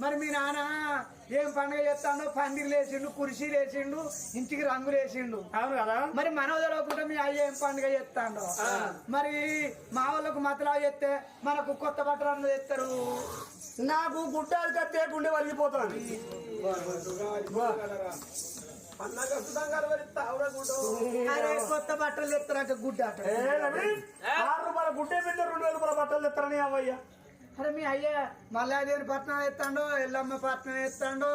మరి మీ నాన్న ఏం పండుగ చేస్తాడో పందిరి లేచిండు కురిసి లేచిండు ఇంటికి రంగులు వేసిండు అవును కదా? మరి మనవదలకుండా మీ అయ్య ఏం పండుగ చేస్తాడో? మరి మా వాళ్ళకు మతలా చేస్తే మనకు కొత్త బట్టలు తెస్తారు నాకు గుట్టాలు కత్తే గుండె వలిగిపోతుంది అరే కొత్త బట్టలు తెస్తారంటే గుడ్డ ఆరు రూపాయల గుడ్డే పెట్టి రెండు వేల రూపాయల బట్టలు తెస్తారని అవయ్య అరే మీ అయ్య మల్లాదేవి పట్నం ఎత్తాడో ఎల్లమ్మ పట్నం ఎత్తాడో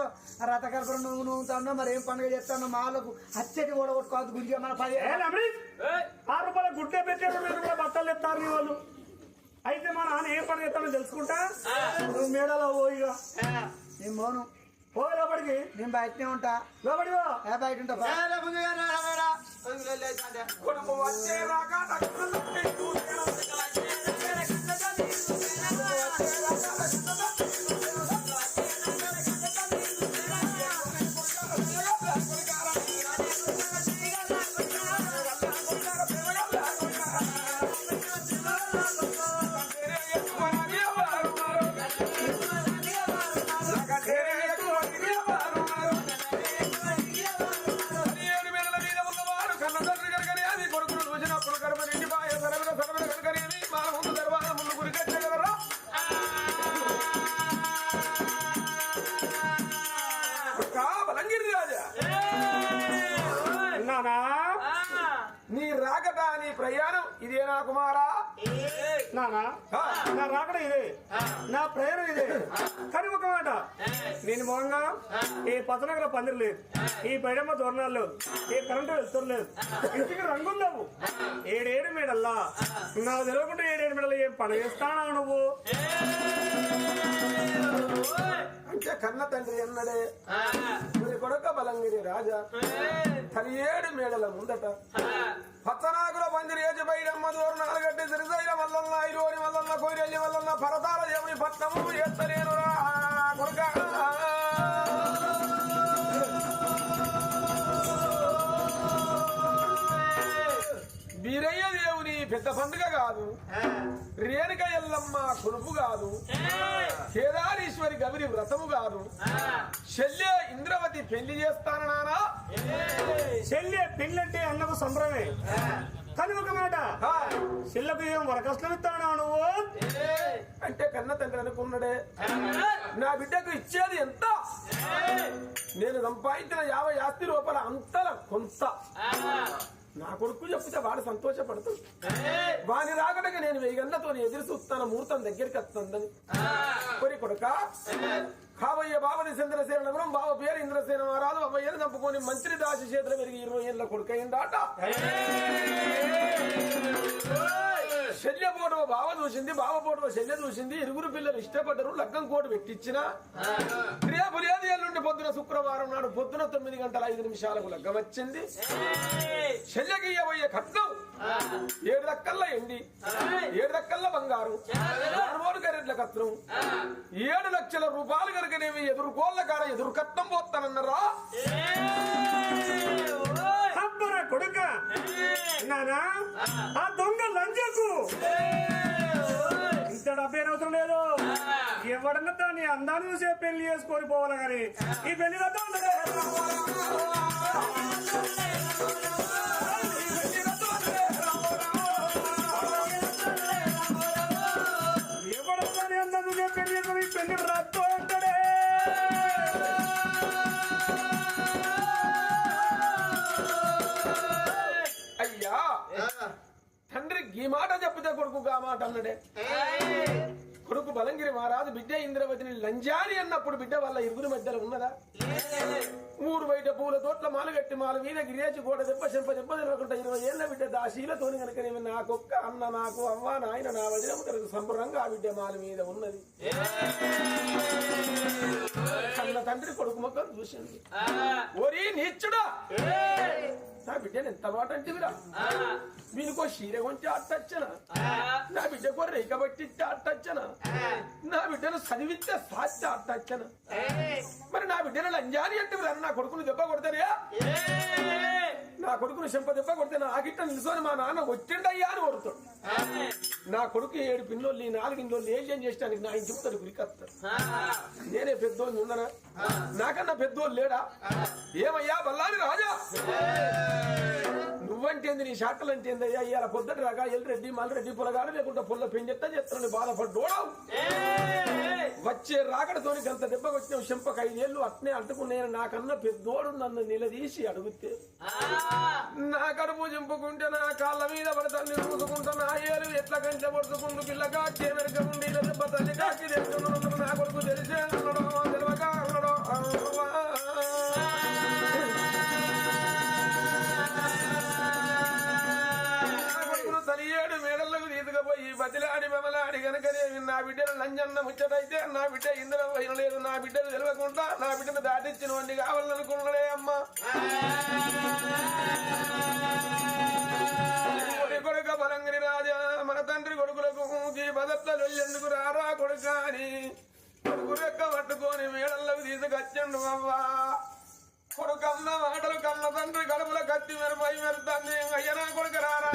రథకల్పన నువ్వు నవ్వుతాడో మరి ఏం పండుగ చేస్తాడో మా వాళ్ళకు అచ్చటి కూడా కొట్టుకోవద్దు గుంజ మన పది ఆరు రూపాయల గుడ్డే రూపాయల బట్టలు తెస్తారు నీ వాళ్ళు. అయితే మా నాన్న ఏం పని చేస్తానో తెలుసుకుంటా? నువ్వు మేడలో పోయిగా నేను మౌను పోయి లోపలికి. నేను బయటనే ఉంటా. ఏ బయట ఉంటా నా రాకడ ఇదే. నా ప్రయాణం ఇదే. కానీ ఒక మాట. నేను మోహంగా ఈ పచ్చనగర పందిరి లేదు. ఈ పైడమ్మ తోరణాలు లేవు. ఈ కరెంటు వెళ్తారు లేదు. ఇంటికి రంగులు లేవు ఏడేడు మేడల్లా? నాకు తెలియకుండా ఏడేడు మేడలు ఏం పని చేస్తానా నువ్వు అంటే కన్న తండ్రి అన్నడే. మరి కొడుక బలంగిరి రాజా. ఏడు మేడల ముందట పచ్చనాగుల పందిరి ఏజి బైరమ్మ దూరం నాలుగడ్డి సిరిసైల మల్లన్న ఐరోని మల్లన్న కొయిరెల్లి మల్లన్న పరతాల దేవుని పట్నము ఎత్తలేను రా పెద్ద పండుగ కాదు. రేణుక ఎల్లమ్మ కొనుపు కాదు. కేదారీశ్వరి గౌరి వ్రతము కాదు. శల్య ఇంద్రవతి పెళ్ళి చేస్తానన్నానా చెల్లి పెళ్ళంటే అన్నకు సంబరమే. కానీ ఒక మాట. ఆ, చెల్లకు ఏం వరకష్టం ఇస్తానా నువ్వు? అంటే కన్న తండ్రి అనుకున్నాడే. నా బిడ్డకు ఇచ్చేది ఎంత? నేను సంపాదించిన యాభై ఆస్తి లోపల అంతల కొంత. నా కొడుకు చెప్తే వాడు సంతోషపడుతుంది వాని రాగడగా నేను వెయ్యి గంటలతో ఎదురు చూస్తాను ముహూర్తం దగ్గరికి వస్తుందని. కొరి కొడుక కాబోయే బాబని చంద్రసేన బాబు బావ పేరు ఇంద్రసేన రాదు అవ్వయ్యను చంపుకొని మంత్రి దాసి చేతులు పెరిగి ఇరవై ఏళ్ళ కొడుకయిందాట శల్య ఫోటో బావ చూసింది బావ ఫోటో శల్య చూసింది ఇరుగురు పిల్లలు ఇష్టపడ్డరు లగ్గం కోటు పెట్టించిన రేపు లేదు ఎల్లుండి పొద్దున శుక్రవారం నాడు పొద్దున తొమ్మిది గంటల ఐదు నిమిషాలకు లగ్గం వచ్చింది. శల్యకి ఇయ్యబోయే కట్నం ఏడు దక్కల్ల ఎండి ఏడు దక్కల్ల బంగారు నాలుగోడు కరెంట్ల ఏడు లక్షల రూపాయలు కనుకనేమి ఎదురు కోళ్ళ కాడ ఎదురు కట్నం పోతానన్నారా అబ్బర కొడుక. నానా? ఆ దొంగ లంచకు ఇంత డబ్బేం అవసరం లేదు. ఎవడన్నా దాన్ని అందాన్ని చూసే పెళ్ళి చేసుకొని పోవాలి కానీ ఈ పెళ్ళి అన్నప్పుడు బిడ్డ వల్ల ఇరుగురి మధ్యలో ఉన్నదా? ఊరు బయట పూల తోట్ల మాలు కట్టి మాల మీద గిరేచి గోడ దెబ్బ చెంప దెబ్బ తినకుండా ఇరవై ఏళ్ళ బిడ్డ దాశీలతోని కనుక నేను నాకొక్క అన్న నాకు అవ్వ నాయన నా వదినము కనుక సంబరంగా ఆ బిడ్డ మాల మీద ఉన్నది. అన్న తండ్రి కొడుకు మొక్కలు చూసింది. ఓరి నీచుడా! నా బిడ్డను ఎంత మాట అంటివిరా? వీనికో చీర కొంచెం అట్టచ్చన నా బిడ్డకో రేఖ పట్టిస్తే అట్టచ్చన నా బిడ్డను చదివిస్తే సాధ్య అట్టచ్చన మరి నా బిడ్డను లంజాని అంటే నా కొడుకును దెబ్బ కొడతానే? నా కొడుకును చెంప దెబ్బ కొడితే నా ఆగిట్ట నిలుసోని మా నాన్న వచ్చిండయ్యా అని కొడుతాడు నా కొడుకు ఏడు పిన్నోళ్ళు ఈ నాలుగు ఇంట్లో ఏం చేయడానికి నా ఇంటి ముందర గురికొస్తాడు నేనే పెద్దోళ్ళు ఉన్నానా నాకన్నా పెద్దోళ్ళు లేడా? ఏమయ్యా? బల్లాని రాజా? నువ్వంటేంది నీ షాటలు అంటేంది అయ్యా ఇవాళ పొద్దుట రాగా ఎల్రెడ్డి మల్రెడ్డి పొలగాడు లేకుంటే పొల్ల పెంచెత్తా చెప్తాను బాధపడ్డోడావు వచ్చే రాకడతోని గంత దెబ్బకు వచ్చిన చెంపక ఐదేళ్ళు అట్నే అంటుకున్నాను నాకన్నా పెద్దోడు నన్ను నిలదీసి అడిగితే నా కడుపు చింపుకుంటే నా కాళ్ళ మీద పడతాను చూసుకుంటా నా ఏలు ఎట్ల కంచె పడుచుకుంటూ పిల్లగా ఉండి దెబ్బ తల్లి కాకి నా కొడుకు తెలిసే తెలియక అన్నాడు బతిలాడి మెమలాడి గనకనే నా బిడ్డలు లంజన్న ముచ్చటైతే నా బిడ్డ ఇందులో పోయిన లేదు. నా బిడ్డలు తెలియకుండా నా బిడ్డను దాటించిన వండి కావాలనుకున్నాడే అమ్మా. కొడుక బలంగిరి రాజా మన తండ్రి కొడుకులకు ఈ బదత్తలు ఎందుకు రారా కొడుక అని. కొడుకు పట్టుకొని మేడల్లోకి తీసుకొచ్చండు అవ్వా. కొడుకన్న మాటలు కన్న తండ్రి కడుపుల కత్తి మెరపై మెరుతుంది అయ్యనా కొడుకు రారా?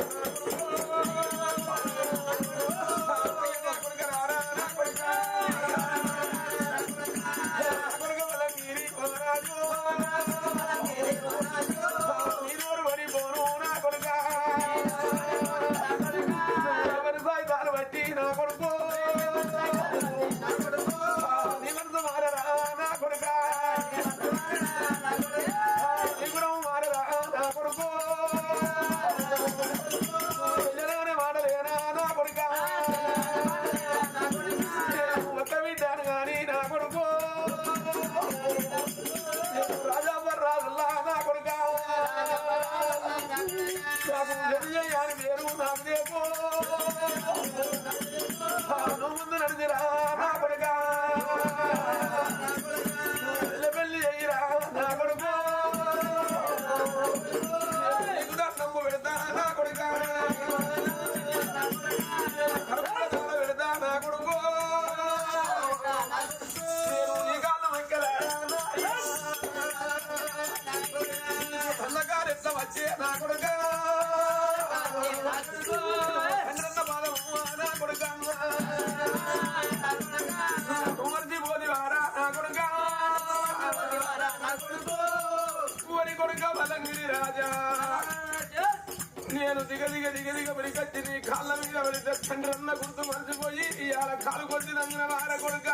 నేను దిగ దిగ దిగ దిగ పడికచ్చి నీ కాళ్ళ మీద పడితే చంద్రన్న గుర్తు మర్చిపోయి ఇవాళ కాలు కొట్టి నంగిన వార కొడుక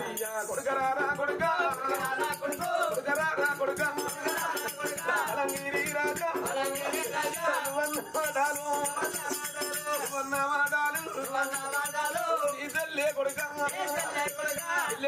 అయ్యా కొడుకరారా కొడుక కొడుకరారా కొడుక అలంగిరి రాజా వన్నమాడాలు వన్నమాడాలు నీ కొడుక ఇల్ల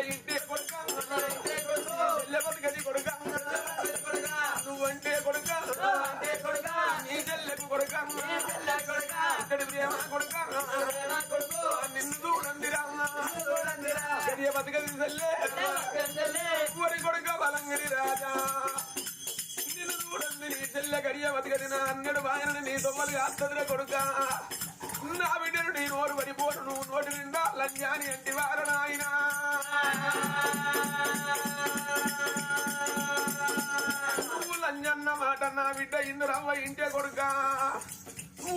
బతుకది చెల్లె ఊరి కొడుక బలంగిరి రాజా నిన్ను చూడండి నీ చెల్లె గడియ బతుకది నా అన్నడు బాయనని నీ దొమ్మలు కాస్తదిరా కొడుక నా బిడ్డను నీ నోరు పడిపోను నువ్వు నోటి నిండా లంజాని అంటే వార నాయనా బిడ్డ ఇందురవ్వ ఇంటే కొడుక.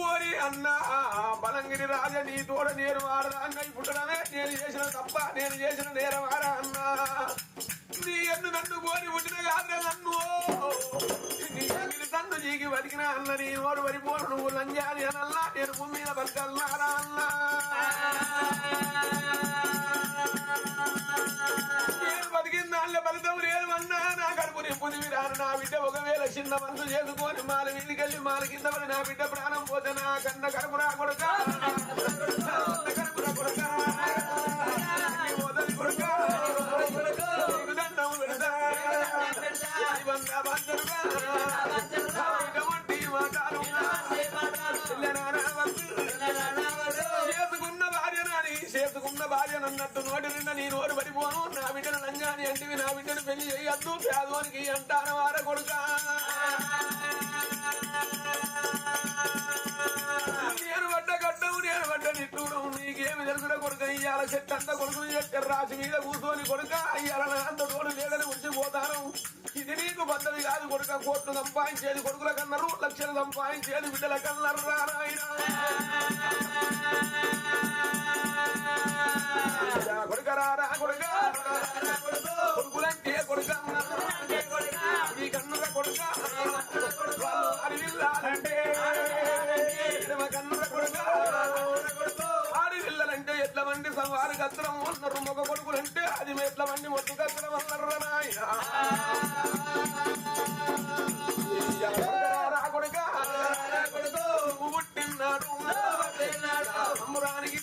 ఓరి అన్న బలంగిరి రాజ నీ తోడ నేను వాడరా అన్న. పుట్టడమే నేను చేసిన తప్ప నేను చేసిన నేరవారా అన్న. నీ ఎన్ను నన్ను కోరి పుట్టిన కాదురా నన్ను. నీ అంగిలి తన్ను జీకి బతికిన అన్న నీ ఓడు పోరు నువ్వు లంజాని అనల్లా. నేను భూమిద మీద బతకల్లారా అన్నా. నేను బతికిన దానిలో ఫలితం లేదు నింపుది విరాను నా బిడ్డ ఒకవేళ చిన్న మనసు చేసుకొని మాల వీధికెళ్ళి మాల కింద పడి నా బిడ్డ ప్రాణం పోతే నా కన్న కడుపు రా కొడుక కడుపు రా భార్య నన్నట్టు నోటి నిండా నీ నోరు పడిపోను. నా బిడ్డను లంజాని అంటివి నా బిడ్డను పెళ్ళి చేయొద్దు. పేదవానికి అంటాను వార కొడుక. నేను పడ్డ గడ్డవు నేను పడ్డ నిట్టూడు. నీకేమి తెలుసున కొడుక? ఇయ్యాల చెట్టు అంత కొడుకు చెట్టు రాసి మీద కూర్చొని కొడుక. అయ్యాల నా అంత తోడు లేదని ఉంచిపోతాను ఇది నీకు పద్ధతి కాదు కొడుక. కోట్లు సంపాదించేది కొడుకుల కన్నారు లక్షలు సంపాదించేది బిడ్డల కన్నారు రా ఎట్లవండి సవారి గత్రం అన్నారు మగ కొడుకులంటే అది ఎట్లవండి మొట్టు గత్రం అన్నారు రాకుడుగా పుట్టిన్నాడు అమ్మురానికి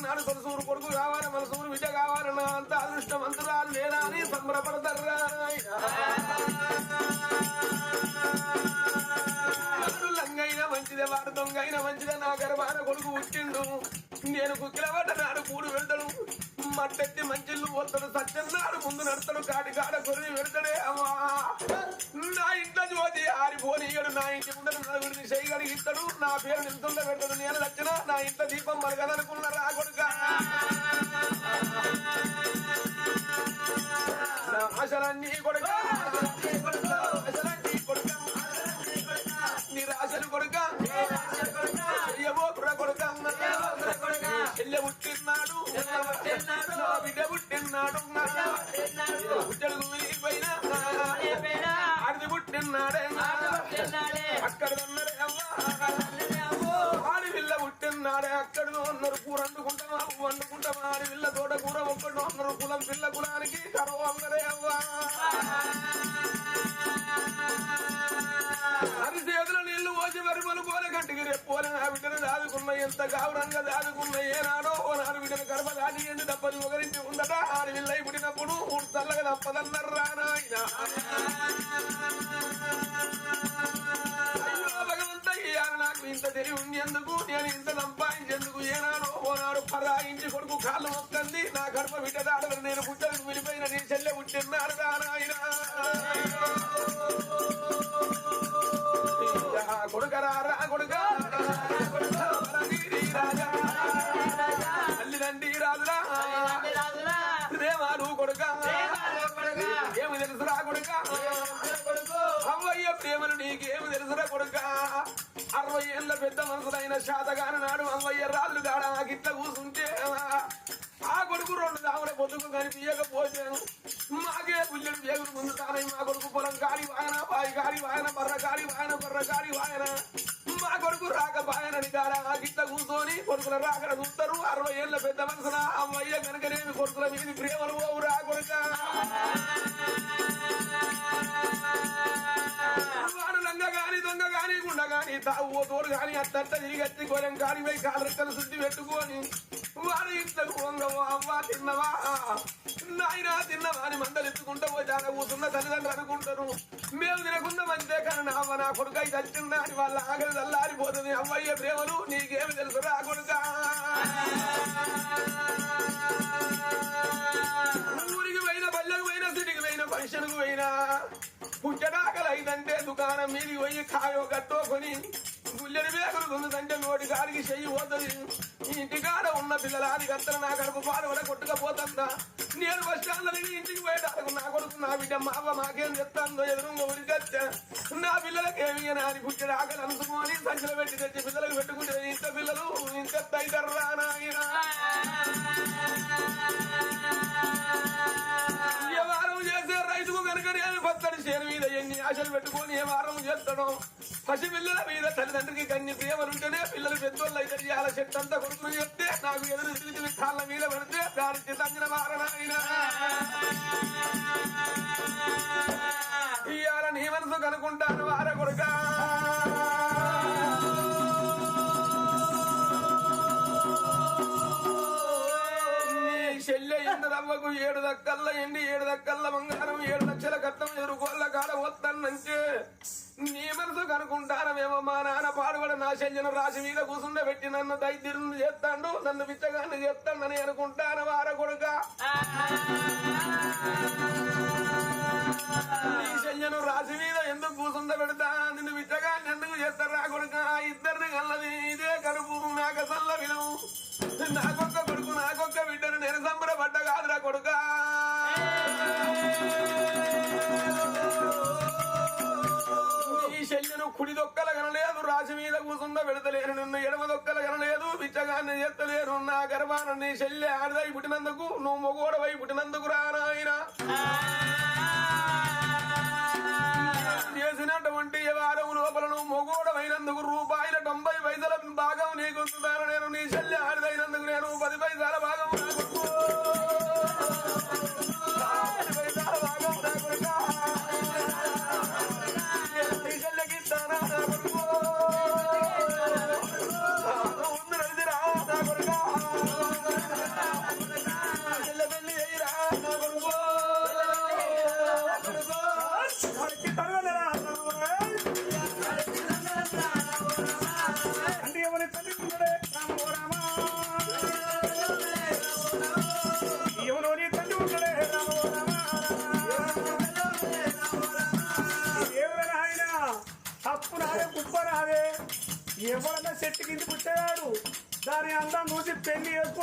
అన్నాడు వచ్చిన్నాడు కొడుకు కావాలి మనసూరు విద్య కావాలన్న అంత అదృష్టవంతురాలు లేదా అని సంబరపడతారా? లంగైనా మంచిదే వాడు దొంగైనా మంచిదే నా గర్భాన కొడుకు పుట్టిండు. నేను కుక్కిల నాడు కూడు వెళ్తాడు. మట్టెత్తి మంచిళ్ళు పోతాడు సత్యన్నాడు ముందు నడతాడు కాడి కాడ కొరివి పెడతాడే. అమ్మా నా ఇంట్లో జ్యోతి ఆరిపోనీయడు నా ఇంటి ముందర నలుగురిని చేయగలిగిస్తాడు నా పేరు నిలుతుండ పెడతాడు. నేను వచ్చిన నా ఇంట్లో దీపం మరగదనుకున్నారా కొడుక. నా ఆశలన్నీ కొడుక. దాదుకున్న దాదుకున్న ఏనాడో ఓ నాడు బిడ్డను గర్భ దాటి ఎండి దప్పది ఒకరించి ఉండట ఆడి విల్లై పుట్టినప్పుడు మూడు చల్లగా తప్పదన్నారు రానాయన నాకు ఇంత తెలివి ఉండేందుకు నేను ఇంత సంపాదించేందుకు ఏనాడో ఓనాడు పరాయించి కొడుకు కాళ్ళు మొక్కంది. నా గర్భ బిడ్డ దాడలు నేను పుట్టలకు విడిపోయిన నీ చెల్లె పుట్టిన్నాడు రానాయన నీకేమి కొడుక అరవై ఏళ్ళ పెద్ద మనసులైన శాతగాన నాడు అమ్మయ్య రాళ్ళు కాడ గిట్ల కూసుంటే ఆ కొడుకు రెండు దాముల బొద్దుకు కనిపించకపోయాను మాకే పుల్లెడు వేగుడు ముందు తానై మా కొడుకు పొలం గాలి వాయన పాయి గాలి వాయన బర్ర గాలి వాయన బర్ర గాలి వాయన మా కొడుకు రాక బాయనని కాడ ఆ గిట్ల కూర్చొని కొడుకుల రాకడ చూస్తారు అరవై ఏళ్ళ పెద్ద మనసున అమ్మయ్య కనుకనేమి కొడుకుల మీద ప్రేమలు పోవు రా కొడుక. తావు తోడు కానీ అత్తంత తిరిగి వచ్చి గోరం పోయి కాలరెక్కలు శుద్ధి పెట్టుకొని వాడు ఇంతకు వంగవా అవ్వా తిన్నవా నాయనా తిన్నవా అని మందలెత్తుకుంటూ పోయి దాని కూతున్న తల్లిదండ్రులు అనుకుంటారు మేము తినకుండా మంతే కానీ నా అవ్వ నా కొడుకై అయితే అని వాళ్ళ ఆకలి చల్లారిపోతుంది అవ్వయ్య ప్రేమలు నీకేమి తెలుసు రా కొడుక ఊరికి పోయిన పల్లెకు పోయిన సిటీకి పోయిన ఫంక్షన్కు పోయినా పుచ్చడాకలు దుకాణం మీది పోయి కాయో గట్టో కొని గుల్లెడి వేగలు దున్నుదంటే నోటి కాడికి చెయ్యి పోతుంది. ఇంటికాడ ఉన్న పిల్లల అది కత్తన నా కడుపు పాలు కూడా కొట్టుకపోతుందా నేను బస్ స్టాండ్ ఇంటికి పోయేటాకు నా కొడుకు నా బిడ్డ మా అవ్వ మాకేం చెప్తాందో ఎదురుగా ఉరికొచ్చా నా పిల్లలకి అని పుచ్చడాకలు పుట్టడు ఆకలి అనుకుని పెట్టి తెచ్చి పిల్లలకు పెట్టుకు ఆశలు పెట్టుకొని ఏ వారం చేస్తాడు? పసిపిల్లల మీద తల్లిదండ్రికి కన్ని ప్రేమలుంటేనే పిల్లలు పెద్దోళ్ళు అయితే ఇవాళ చెట్టు అంతా కొడుకులు చెప్తే నాకు ఎదురు తిరిగి కాళ్ళ మీద పెడితే దానికి తగిన వారనాయన ఇవాళ నీ మనసు కనుకుంటాను వార కొడుకా ఎండు ఏడు దక్కల్ల ఎండి ఏడు దక్కల్ల బంగారం ఏడు లక్షల కట్టం ఎరుకోళ్ళ కాడ వద్దన్నంటే నీ మనసు కనుకుంటానమేమో మా నాన్న పాడుబడి నా చెల్లెను రాసి మీద కూసుండ పెట్టి నన్ను దైద్యుని చేస్తాడు నన్ను బిచ్చగాన్ని చేస్తాడని అనుకుంటాను వార కొడుక నీ శయ్యను రాశి మీద ఎందుకు కూసుంద పెడతా? నిన్ను విచ్చగా ఎందుకు చేస్తారా కొడుక? ఇద్దరిని కల్లది ఇదే కడుపు మేక సల్ల విలువ నాకొక్క కొడుకు నాకొక్క బిడ్డను నేను సంబరపడ్డ కాదురా కొడుకా. ఈ శల్యను కుడి దొక్కల కనలేదు రాశి మీద కూసుంద పెడతలేరు. నిన్ను ఎడమ దొక్కల కనలేదు బిచ్చ చేస్తలేరు. నా గర్భాన నీ శల్య ఆడదై పుట్టినందుకు నువ్వు మొగోడవై పుట్టినందుకు రా పైసల భాగం నీకు నేను నీ చెల్లె ఆడదైనందుకు నేను పది పైసల భాగం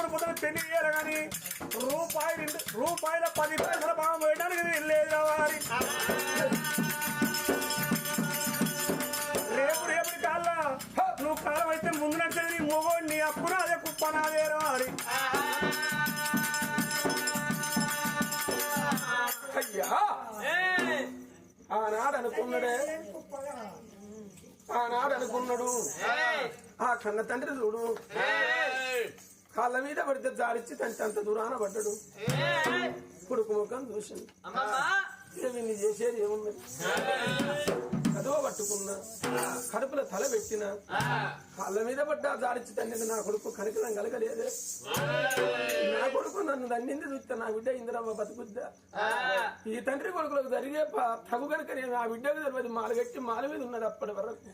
పెళ్ళి పెళ్ళి చేయాలి కానీ రూపాయి రూపాయల పది పైసల పాము వేయడానికి లేదు వారి. రేపు రేపు కాళ్ళ. నువ్వు కాలం అయితే ముందు నడిచేది నీ మొగోడు నీ అప్పున అదే కుప్ప నాదే వారి. అయ్యా! ఆనాడు అనుకున్నాడే. ఆనాడు అనుకున్నాడు. ఆ కన్న తండ్రి చూడు. కాళ్ళ మీద పడితే జారిచ్చి తంటే అంత దూరాన పడ్డాడు. కొడుకు ముఖం చూసింది. ఏమి నీ చేసేది ఏమున్నది కదవ పట్టుకున్నా కడుపులో తల పెట్టిన కాళ్ళ మీద పడ్డా జారిచ్చి తండ్రి నా కొడుకు కనికరం కలగలేదే. నా కొడుకు నన్ను దండింది చూస్తే నా బిడ్డ ఇందిరమ్మ బతుకుద్దా? ఈ తండ్రి కొడుకులకు జరిగే తగు కనుక నేను ఆ బిడ్డకు తెలియదు మాల కట్టి మాల మీద ఉన్నది అప్పటి వరకు.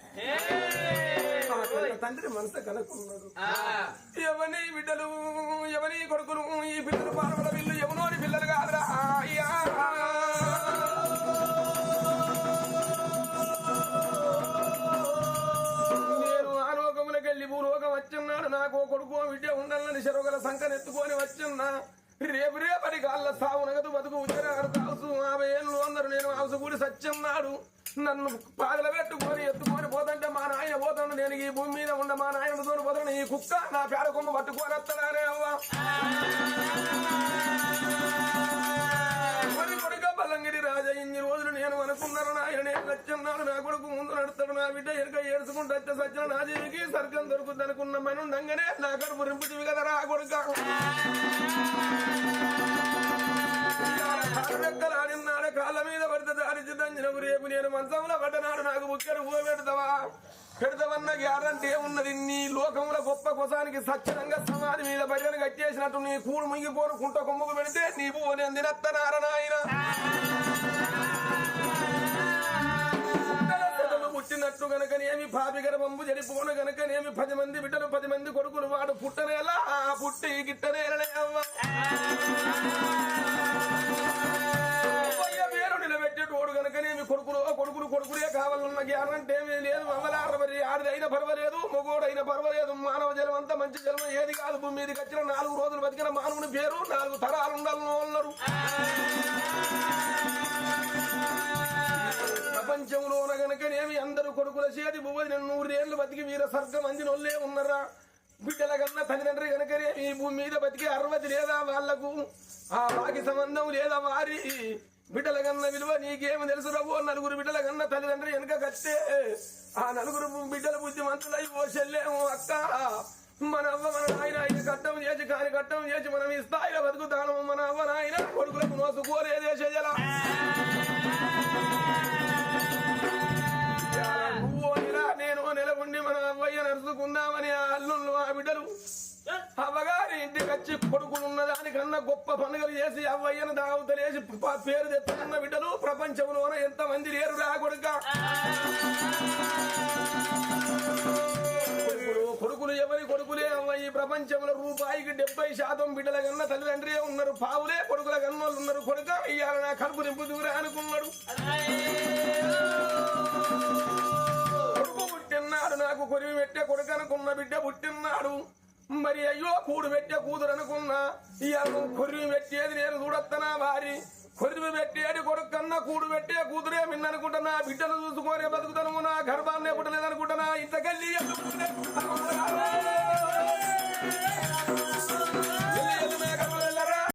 తండ్రి మనసు కనుక్కున్నాడు ఎవని బిడ్డలు ఎవని కొడుకులు ఈ బిడ్డలు పార్వల బిల్లు ఎవనోని పిల్లలు కాదురా. అయ్యా నాకు ఓ కొడుకు ఓ బిడ్డ ఉండాలని చెరువుగల సంకన ఎత్తుకొని వచ్చున్నా రేపు రేపటి కాళ్ళ సాగు నగదు బతుకు ఉద్యోగాలు యాభై ఏళ్ళు అందరు నేను హౌసు కూడి సత్యన్నాడు. నన్ను పాదల పెట్టుకొని ఎత్తుకొని పోతుంటే మా నాయన పోతాడు. నేను ఈ భూమి మీద ఉన్న మా నాయనతో పోతాను ఈ కుక్క నా పేడ కొమ్మ పట్టుకొని వస్తానే అవ్వ? కొడుక రాజా ఇన్ని రోజులు నేను అనుకున్నాను నాయన నేను వచ్చన్నాడు నా కొడుకు ముందు నడుస్తాడు. నా బిడ్డ ఎనక ఏడుచుకుంటూ వచ్చే సత్యం నా జీవికి సర్గం దొరుకుతుంది అనుకున్నామని రా కాళ్ళ మీద పడితే దారిచి దంజినకు రేపు నేను మంచంలో పడ్డనాడు నాకు బుక్కెడు ఊ పెడతావా పెడతావన్న గ్యారంటీ ఏమున్నది నీ లోకంలో గొప్ప కొసానికి సత్యంగా సమాధి మీద భజన కట్టేసినట్టు నీ కూడు ముగిపోను కుంట కొమ్ముకు పెడితే నీ పువ్వు నేను పాపి గర్భంబు చెడిపోను గనకనేమి పది మంది బిడ్డలు పది మంది కొడుకులు వాడు పుట్టనేలా ఆ పుట్టి గిట్టనేలనే అవ్వ. అయ్య పేరు నిలబెట్టేటోడు గనకనేమి కొడుకులు కొడుకులు కొడుకులే కావాలన్న గ్యారంటీ ఏమీ లేదు. మంగళారపరి ఆడిదైనా పర్వాలేదు మొగోడైనా పర్వాలేదు. మానవ జలం అంతా మంచి జలం ఏది కాదు. భూమి మీదకి వచ్చిన నాలుగు రోజులు బతికిన మానవుని పేరు నాలుగు తరాలు ఉండాలని అన్నారు. ప్రపంచంలోన గనకనేమి అందరూ కొడుకుల చేతి భూమి నూరేళ్ళు బతికి వీర సర్గం అందినోళ్ళే ఉన్నారా. బిడ్డల కన్నా తల్లిదండ్రి కనుకనే ఈ భూమి మీద బతికే అర్హత లేదా వాళ్ళకు ఆ బాకి సంబంధం లేదా వారి బిడ్డల కన్నా విలువ నీకేమి తెలుసు రవ్వు నలుగురు బిడ్డల కన్నా తల్లిదండ్రి వెనక కట్టే. ఆ నలుగురు బిడ్డల బుద్ధిమంతులై ఓ చెల్లేమో అక్క. మన అవ్వ మన నాయన ఆయన కట్టం చేసి కాని కట్టం చేసి మనం ఈ స్థాయిలో బతుకుతాను మన అవ్వ నాయన కొడుకులకు నోసుకోలేదే చెయ్యలా మన అవ్వయ్య నడుచుకుందామని ఆ అల్లుళ్ళు ఆ బిడ్డలు అవ్వగారి ఇంటికి వచ్చి కొడుకులున్న దానికన్నా గొప్ప పండుగలు చేసి అవ్వయ్యను దావతలేసి పేరు తెచ్చుకున్న బిడ్డలు ప్రపంచంలోన ఎంత మంది లేరు రా కొడుక? కొడుకులు ఎవరి కొడుకులే అవ్వ? ఈ ప్రపంచంలో రూపాయికి డెబ్బై శాతం బిడ్డల కన్నా తల్లిదండ్రి ఉన్నారు. పావులే కొడుకుల కన్నోళ్ళు ఉన్నారు కొడుక. ఇయ్యాల నా కడుపు నింపు దూరే అనుకున్నాడు కొడుకు కొరివి పెట్టే కొడుకు అనుకున్న బిడ్డ పుట్టిన్నాడు. మరి అయ్యో కూడు పెట్టే కూతురు అనుకున్నా ఇవాళ కొరివి పెట్టేది నేను చూడొత్తనా భారీ కొరివి పెట్టేది కొడుకన్నా కూడు పెట్టే కూతురే మిన్ననుకుంటున్నా బిడ్డను చూసుకొని బతుకుతాను నా గర్భాన్నే పుట్టలేదనుకుంటున్నా ఇంతకెళ్ళి